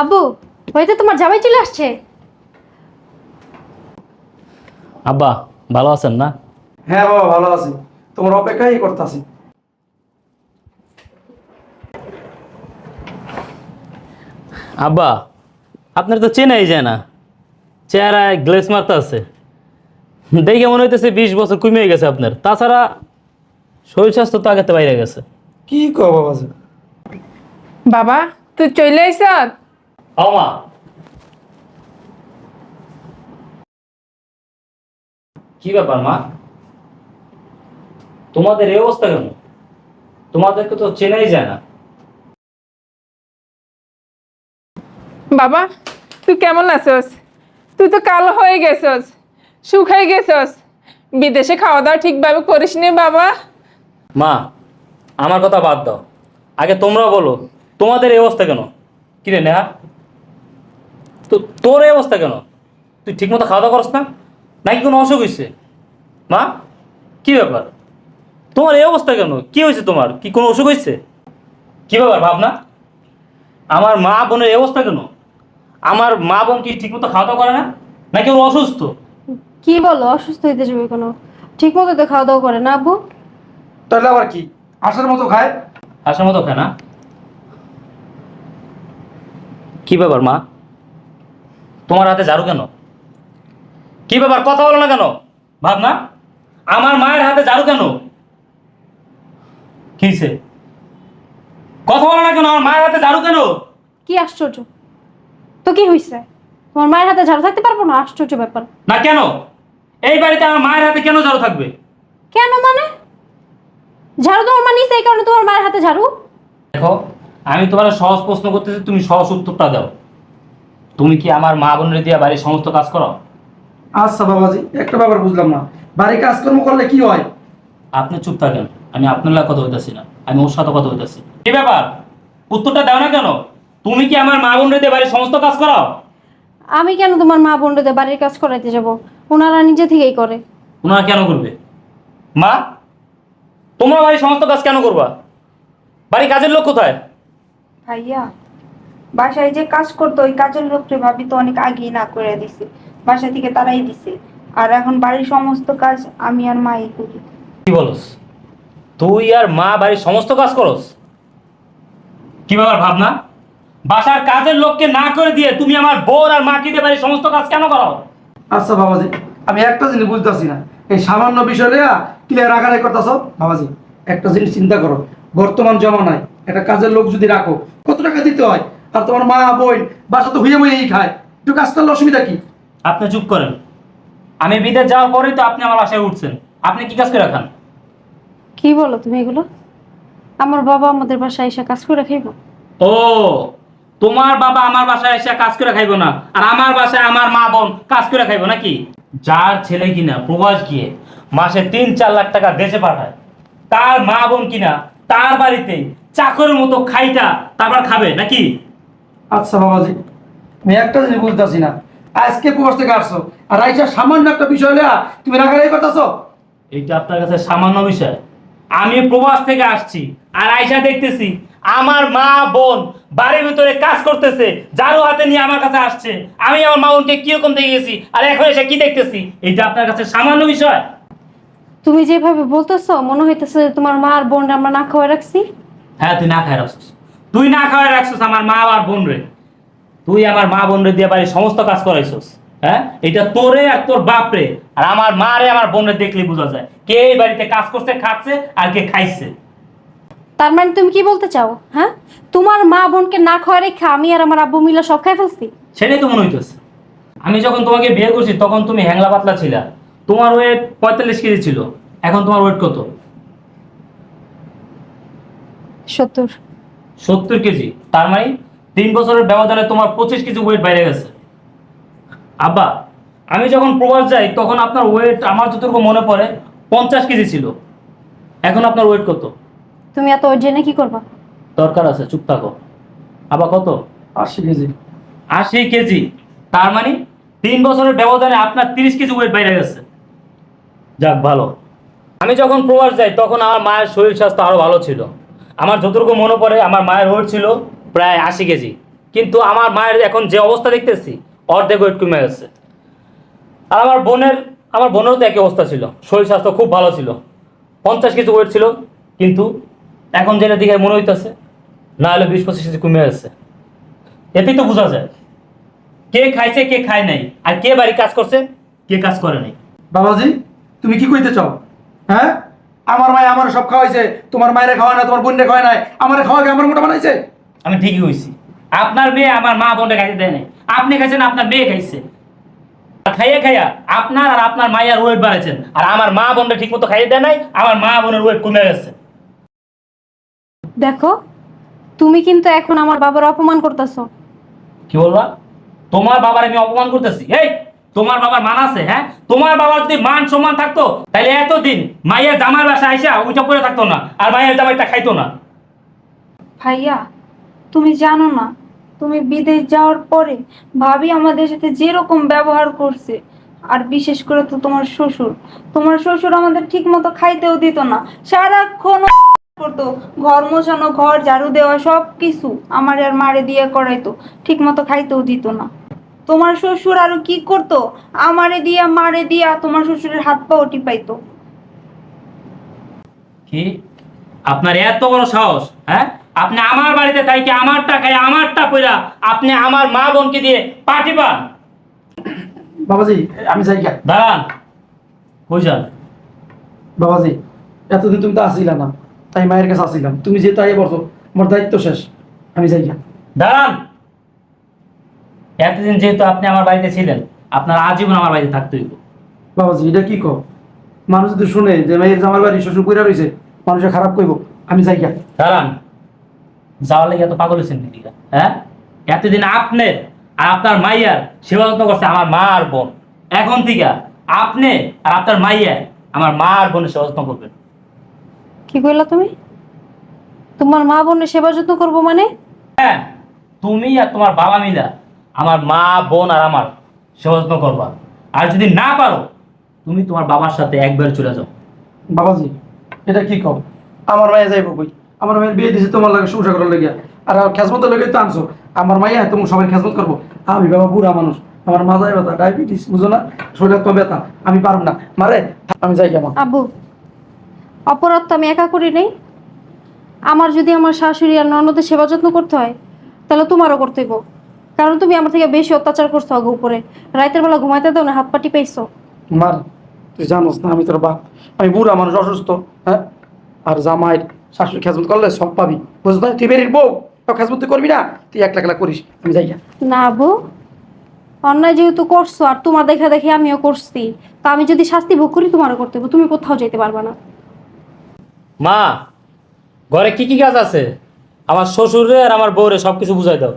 আব্বু হয়তো তোমার জামাই চলে আসছে? আব্বা ভালো আছেন না? হ্যাঁ বাবা ভালো আছি। তোমার অপেক্ষাই করতেছি। আব্বা আপনার তো চেনাই যায় না। চেহারায় গ্লেস মারতে আছে। দেখে মনে হইতেছে বিশ বছর কমে গেছে আপনার। তাছাড়া শরীর স্বাস্থ্য তো আগেতে বাইরে গেছে। কি কো বাবা তুই চলে আইস? মা কি ব্যাপার মা? তোমাদের এই অবস্থা কেন? তোমাদেরকে তো চেনাই যায় না। বাবা তুই কেমন আছস? তুই তো কালো হয়ে গেছস শুকাই গেছস। বিদেশে খাওয়া দাওয়া ঠিকভাবে করিস নি বাবা। মা আমার কথা বাদ দাও। আগে তোমরা বলো তোমাদের এই অবস্থা কেন? কি রে নেহা? তো তোর এই অবস্থা কেন? তুই ঠিকমতো খাওয়া দাওয়া করস না? নাকি কোনো অসুখ হয়েছে মা কি ব্যাপার? তোমার এই অবস্থা কেন? কি হয়েছে তোমার? কি কোনো অসুখ হয়েছে কি ব্যাপার ভাবনা? আমার মা বোনের এই অবস্থা কেন? আমার মা বোন কি ঠিকমতো খাওয়া দাওয়া করে না? নাকি ওর অসুস্থ? কি বলো অসুস্থ হইতে যাবে কোনো? ঠিক মতো তো খাওয়া দাওয়া করে না আব্বু? তাহলে আবার কি? আসার মতো খায়? আসার মতো খায় না? কি ব্যাপার মা? তোমার হাতে ঝাড়ু কেন? কি ব্যাপার? কথা বলো না কেন? ভাবনা আমার মায়ের হাতে ঝাড়ু কেন? কিসে কথা বলো না কেন? আমার মায়ের হাতে ঝাড়ু কেন? কি আশ্চর্য? তো কি হয়েছে তোমার মায়ের হাতে ঝাড়ু থাকতে পারব না? আশ্চর্য ব্যাপার। না কেন? এই বাড়িতে আমার মায়ের হাতে কেন ঝাড়ু থাকবে? কেন মানে? ঝাড়ু তোমার মা নিছে এই কারণে তোমার মায়ের হাতে ঝাড়ু? দেখো আমি তোমার সহজ প্রশ্ন করতেছি তুমি সহজ উত্তরটা দাও। তুমি কি আমার মা বোনের দিয়ে বাড়ির সমস্ত কাজ করো? আচ্ছা বাবাজি একটা ব্যাপার বুঝলাম না। বাড়ি কাজকর্ম করলে কি হয়? আপনি চুপ থাকেন আমি আপনার লাগে কথা হইতাছি না আমি ওর সাথে কথা হইতাছি কি ব্যাপার? উত্তরটা দাও না কেন? তুমি কি আমার মা বোন রেতে বাড়ির সমস্ত কাজ করাও আমি কেন তোমার মা বোনদের বাড়ির কাজ করাইতে যাব? ওনারা নিজে থেকেই করে। ওনারা কেন করবে? মা তোমরা বাড়ির সমস্ত কাজ কেন করবা? বাড়ির কাজের লোক কোথায়? ভাইয়া বাসায় যে কাজ করতো ওই কাজের লোককে ভাবি তো অনেক আগেই না করে দিছে। বাসা থেকে তারাই দিছে। আর এখন বাড়ির সমস্ত কাজ আমি আর মাই করি। কি বলস? তুই আর মা বাড়ির সমস্ত কাজ করস? কি ব্যাপার ভাবনা? বাসার কাজের লোককে না করে দিয়ে তুমি আমার বোন আর মাকে দিয়ে বাড়ির সমস্ত কাজ কেন করাও আচ্ছা বাবাজি আমি একটা জিনিস বুঝতেছি না। এই সামান্য বিষয় নিয়ে ক্লিয়ার আকারে করতেছ? বাবাজি একটা জিনিস চিন্তা করো। বর্তমান জমানায় একটা কাজের লোক যদি রাখো কত টাকা দিতে হয়? আর তোমার মা বোন বাসা তো হুয়ে মুয়েই খায়। একটু কাজ করলে অসুবিধা কি? আপনি চুপ করেন। আমি বিদেশ যাওয়ার পরেই তো আপনি আমার বাসায় উঠছেন। আপনি কি কাজ করে রাখান কি বলো তুমি এগুলো? আমার বাবা আমাদের বাসায় এসে কাজ করে খাইবো। ও তোমার বাবা আমার বাসায় এসে কাজ করে খাইবো না। আর আমার বাসায় আমার মা বোন কাজ করে খাইবো নাকি? যার ছেলে কিনা প্রবাস গিয়ে মাসে তিন চার লাখ টাকা দেশে পাঠায়। তার মা বোন কিনা তার বাড়িতে চাকরের মতো খাইটা তারপর খাবে নাকি? আচ্ছা বাবাজি আমি একটা জিনিস বুঝতেছি না। আজকে প্রবাস থেকে আসছো আর আইসা সামান্য একটা বিষয় লিয়া তুমি রাগারাগি করতেছো? এইটা আপনার কাছে সামান্য বিষয়। আমি প্রবাস থেকে আসছি আর আয়সা দেখতেছি আমার মা বোন বাড়ির ভিতরে কাজ করতেছে ঝাড়ু হাতে নিয়ে আমার কাছে আসছে। আমি আমার মা বোনকে কীরকম দেখে গেছি আর এখন এসে কি দেখতেছি? এটা আপনার কাছে সামান্য বিষয়। তুমি যেভাবে বলতেছো মনে হইতেছে তোমার মা আর বোন আমরা না খাওয়াই রাখছি? হ্যাঁ তুই না খায় রাখছিস। তুই না খাওয়াই রাখছিস আমার মা আর বোন রে। তুই আমার মা বোন রে দিয়ে বাড়ির সমস্ত কাজ করাইছিস হ্যাঁ? এটা তোরে আর তোর বাপ রে। আর আমার মা রে আমার বোন রে দেখলে বোঝা যায়। কে এই বাড়িতে কাজ করছে খাচ্ছে আর কে খাইছে। তার মানে তুমি কি বলতে চাও হ্যাঁ? তোমার মা বোনকে না খাওয়া রেখে আমি আর আমার আব্বু মিলা সব খাই ফেলছি? সেটাই তো মনে হইতেছে। আমি যখন তোমাকে বিয়ে করছি তখন তুমি হ্যাংলা পাতলা ছিলা। তোমার ওয়েট পঁয়তাল্লিশ কেজি ছিল। এখন তোমার ওয়েট কত? সত্তর। সত্তর কেজি। তার মানে তিন বছরের ব্যবধানে তোমার পঁচিশ কেজি ওয়েট বাইরে গেছে। আব্বা আমি যখন প্রবাস যাই তখন আপনার ওয়েট আমার যতটুকু মনে পড়ে পঞ্চাশ কেজি ছিল। এখন আপনার ওয়েট কত? তুমি এত ওর জেনে কি করবা? দরকার আছে চুপ থাকো। আবার কত? আশি কেজি। আশি কেজি। তার মানে তিন বছরের ব্যবধানে আপনার তিরিশ কেজি ওয়েট বাইরে গেছে। যাক ভালো। আমি যখন প্রবাস যাই তখন আমার মায়ের শরীর স্বাস্থ্য আরও ভালো ছিল। আমার যতটুকু মনে পড়ে, আমার মায়ের ওয়েট ছিল প্রায় আশি কেজি। কিন্তু আমার মায়ের এখন যে অবস্থা দেখতেছি, অর্ধেক ওয়েট কমে গেছে। আর আমার বোনের, আমার বোনেরও তো একই অবস্থা ছিল। শরীর স্বাস্থ্য খুব ভালো ছিল। পঞ্চাশ কেজি ওয়েট ছিল, কিন্তু এখন যেটা দিকে মনে হইতেছে, না হলে বিশ পঁচিশ কেজি কমে গেছে। এতেই তো বোঝা যায়, কে খাইছে, কে খায় নাই, আর কে বাড়ি কাজ করছে, কে কাজ করে নাই। বাবাজি, তুমি কি কইতে চাও? হ্যাঁ? আমার মায় আমার সব খাওয়াইছে তোমার মায়ের খাওয়ায় না তোমার বোনরে খাওয়ায় নাই আমার খাওয়াকে আমার মোটা বানাইছে? আমি ঠিকই হয়েছি আপনার মেয়ে আমার মা বোনটা খাইতে দেয় নাই। আপনি খাইছেন আপনার মেয়ে খাইছে। আর খাইয়া খাইয়া আপনার আর আপনার মায়ের ওয়েট বাড়াইছেন। আর আমার মা বোনটা ঠিক মতো খাইয়ে দেয় নাই আমার মা বোনের ওয়েট কমে গেছে। দেখো তুমি কিন্তু এখন আমার বাবার অপমান করতেছো। কি বলবা? তোমার বাবার আমি অপমান করতেছি। এই! তোমার বাবার মান আছে হ্যাঁ? তোমার বাবার যদি মান সম্মান থাকতো, তাহলে এতদিন মায়ের জামার বাসা আইসা ওইটা করে থাকতো না, আর মায়ের জামাইটা খাইতো না। ভাইয়া, তুমি জানো না, তুমি বিদেশ যাওয়ার পরে ভাবি আমাদের সাথে যেরকম ব্যবহার করছে, আর বিশেষ করে তো তোমার শ্বশুর। তোমার শ্বশুর আমাদের ঠিক মতো খাইতেও দিত না, সারাক্ষণ করতো, ঘর মোছানো, ঘর ঝাড়ু দেওয়া সব কিছু আমার আর মারে দিয়ে করাইতো ঠিক মতো খাইতেও দিত না। তোমার শ্বশুর আরও কি করতো? আমারে দিয়া মারে দিয়া তোমার শ্বশুরের হাত পাও টিপাইতো। কি? আপনার এত বড় সাহস হ্যাঁ? আপনি আমার বাড়িতে তাই কি আমার টাকায় আমারটা পয়লা আপনি আমার মা বোনকে দিয়ে পার্টি পান বাবাজি আমি যাই। দাঁড়ান। কই যান? বাবাজি এতদিন তুমি তো আসিলা না তাই মায়ের কাছে আসিলাম। তুমি যে তাই বলছো আমার দায়িত্ব শেষ আমি যাই। দাঁড়ান। এতদিন যেহেতু আপনি আমার বাড়িতে ছিলেন আপনার আজীবন আমার বাড়িতে থাকতে হইব বাবাজি এটা কি কো মানুষ যদি শুনে যে মেয়ের জামার বাড়ি শ্বশুর কইরা রয়েছে মানুষে খারাপ কইব আমি যাই গা। দাঁড়ান যাওয়ার লেগে এত পাগল হয়েছেন হ্যাঁ? এতদিন আপনার আর আপনার মাইয়ার সেবা যত্ন করছে আমার মা আর বোন। এখন থেকে আপনি আর আপনার মাইয়া আমার মা আর বোনের সেবা যত্ন করবেন। কি কইলা তুমি? তোমার মা বোনের সেবা যত্ন করব মানে? হ্যাঁ তুমি আর তোমার বাবা মিলা আমার মা বোন আর আমার সেবা যত্ন করবা। আর যদি না পারো তুমি তোমার বাবার সাথে একবার চলে যাও। বাবাজি এটা কি কম? আমার মায়ে যাইব কই? আমার মায়ের বিয়ে দিছে তোমার লাগে সংসার করার লাগিয়া আর খেজমত লাগে তো আনছো। আমার মাইয়া তুমি সবাই খেজমত করব। আমি বাবা বুড়া মানুষ। আমার মাথায় ব্যথা ডায়াবেটিস বুঝো না? শরীরে তো ব্যথা আমি পারব না। মারে আমি যাই কেমন আব্বু অপরাধ তো আমি একা করি নাই। আমার যদি আমার শাশুড়ি আর ননদের সেবা যত্ন করতে হয় তাহলে তোমারও করতে হইব। কারণ তুমি আমার থেকে বেশি অত্যাচার করছ আগে উপরে। রাতের বেলা ঘুমাইতে দাও না হাত পাটি পাইছো মার তুই জানোস না আমি তোর বাপ। আমি বুড়া মানুষ অসুস্থ হ্যাঁ? আর জামাই শাশুড়ি খেজমত করলে সব পাবি। বুঝতে তুই বেরির বউ তো খেজমত তুই করবি না? তুই একলা একলা করিস আমি যাই গা। না আব্বু অন্যায় যেহেতু করছ আর তোমার দেখা দেখে আমিও করছি তা আমি যদি শাস্তি ভোগ করি তোমারও করতে হইব তুমি কোথাও যেতে পারবে না। মা ঘরে কি কি কাজ আছে? আমার শ্বশুরে আর আমার বউরে সব কিছু বুঝাই দাও।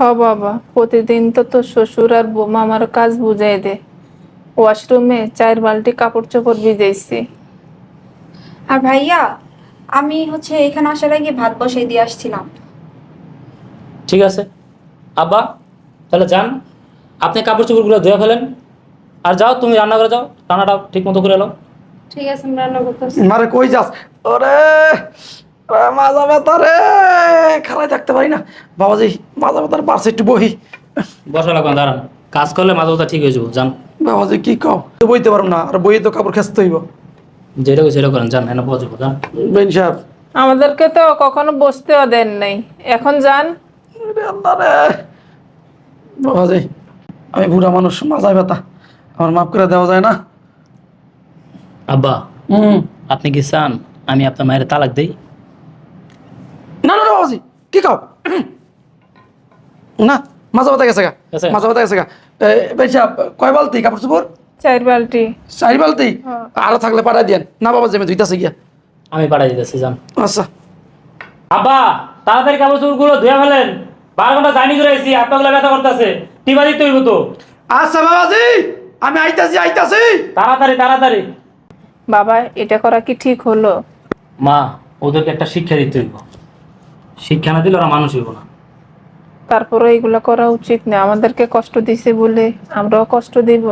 হ বাবা প্রতিদিন তো তোর শ্বশুর আর বোমা আমার কাজ বুঝাই দে। ওয়াশরুমে চার বালতি কাপড় চোপড় ভিজাইছি। আর ভাইয়া আমি হচ্ছে এখানে আসার আগে ভাত বসাই দিয়ে আসছিলাম। ঠিক আছে। আব্বা তাহলে যান। আপনি কাপড় চোপড় চোপড়গুলো ধুয়ে ফেলেন। আর যাও তুমি রান্না করে যাও। রান্নাটা ঠিক মতো করে নাও। ঠিক আছে আমি রান্না করতেছি মারে কই যাস? ওরে, মাজা ব্যথা রে। খালাই থাকতে পারি না। বাবাজি মাজা ব্যথার পাশে একটু বহি। বসা লাগবে দাঁড়ান। কাজ করলে মাথা ব্যথা ঠিক হয়ে যাব যান। বাবাজি কি কও তো বইতে পারব না আর বইয়ে তো কাপড় খেসতে হইব। যেটা সেটা করেন যান এনে বসবো যান। বেন সাহেব। আমাদেরকে তো কখনো বসতেও দেন নাই। এখন যান। বাবাজি আমি বুড়া মানুষ মাজায় ব্যথা। আমার মাফ করে দেওয়া যায় না। আব্বা হুম। আপনি কি চান আমি আপনার মায়ের তালাক দেই? না না না বাবাজি কি কও? না মাজা ব্যথা গেছে গা। মাজা ব্যথা গেছে গা। সাহেব কয় বালতি কাপড় চোপড়? চার বালতি। চারি বালতি? আরও থাকলে পাঠাই দিয়েন। না বাবাজি আমি ধুইতাছে গিয়া। আমি পাঠাই দিতেছি যান। আচ্ছা। আব্বা তাড়াতাড়ি কাপড় চোপড়গুলো ধুয়ে ফেলেন। বারো ঘণ্টা জার্নি করে আইসি আপনাগুলো ব্যথা করতেছে। টিপা দিতে হইব তো। আচ্ছা বাবাজি আমি আইতাছি আইতাছি। তাড়াতাড়ি তাড়াতাড়ি। বাবা এটা করা কি ঠিক হলো? মা ওদেরকে একটা শিক্ষা দিতে হইব। শিক্ষা না দিলে ওরা মানুষ হইব না। তারপরে এগুলো করা উচিত না। আমাদেরকে কষ্ট দিছে বলে আমরাও কষ্ট দিব।